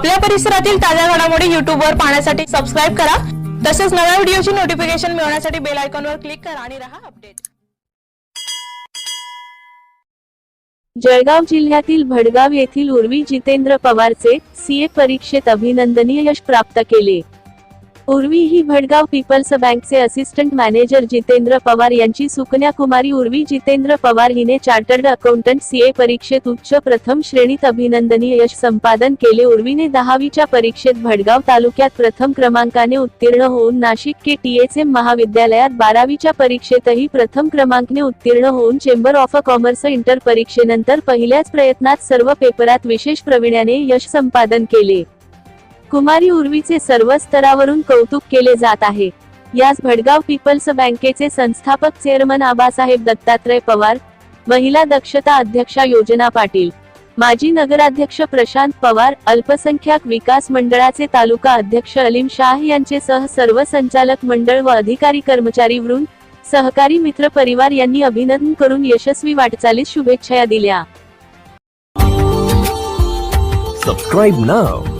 आपल्या परिसरातील ताज्या घडामोडी युट्यूब वर पाहण्यासाठी सबस्क्राईब करा. तसेच नव्या व्हिडिओची नोटिफिकेशन मिळवण्यासाठी बेल आयकॉनवर क्लिक करा आणि रहा अपडेट जळगाव जिल्ह्यातील भडगाव येथील उर्वी जितेंद्र पवारचे सीए परीक्षेत अभिनंदनीय यश प्राप्त केले. उर्वी ही भडगाव पीपल्स बँकचे असिस्टंट मॅनेजर जितेंद्र पवार यांची सुकन्या कुमारी उर्वी जितेंद्र पवार हिने चार्टर्ड अकाउंटंट सीए परीक्षेत उच्च प्रथम श्रेणीत अभिनंदनीय यश संपादन केले. उर्वीने दहावीच्या परीक्षेत भडगाव तालुक्यात प्रथम क्रमांकाने उत्तीर्ण होऊन नाशिक के टीएचएम महाविद्यालयात बारावीच्या परीक्षेतही प्रथम क्रमांकने उत्तीर्ण होऊन चेंबर ऑफ कॉमर्स इंटर परीक्षेनंतर पहिल्याच प्रयत्नात सर्व पेपरात विशेष प्रवीण्याने यश संपादन केले. कुमारी उर्वीचे सर्व स्तरावरून कौतुक केले जात आहे. यास भडगाव पीपल्स बँकेचे संस्थापक चेअरमन आबासाहेब दत्तात्रय पवार महिला दक्षता अध्यक्षा योजना पाटील माजी नगराध्यक्ष प्रशांत पवार अल्पसंख्याक विकास मंडळाचे तालुका अध्यक्ष अलीम शाह यांचे सह सर्व संचालक मंडळ व अधिकारी कर्मचारी वृंद सहकारी मित्र परिवार यांनी अभिनंदन करून यशस्वी वाटचालीस शुभेच्छा दिल्या. Subscribe now